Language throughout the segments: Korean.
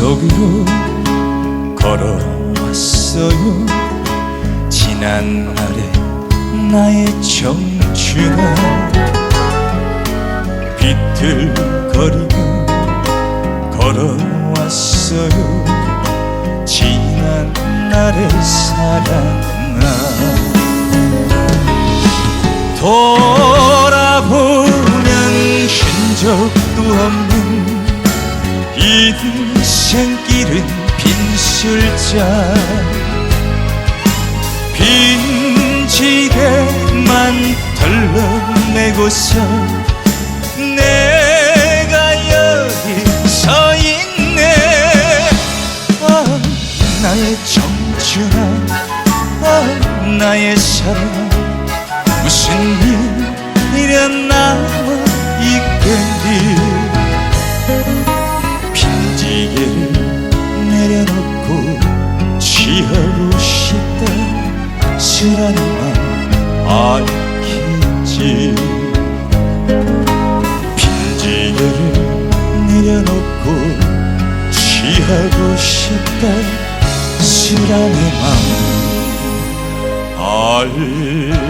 속으로 걸어왔어요. 지난 날의 나의 청춘아 비틀거리며 걸어왔어요. 지난 날의 사랑아 길은 빈술자 빈지게만 덜러내고서 내가 여기 서 있네. 아, 나의 청춘아. 아, 나의 사랑. 무슨 일이려 남 취하고 싶다 쓰라는 맘 알겠지 빈지게를 내려놓고 취하고 싶다 쓰라는 맘 알겠지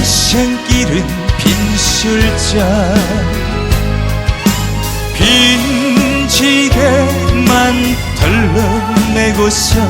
인생길은 빈술자. 빈지게만 덜러내고서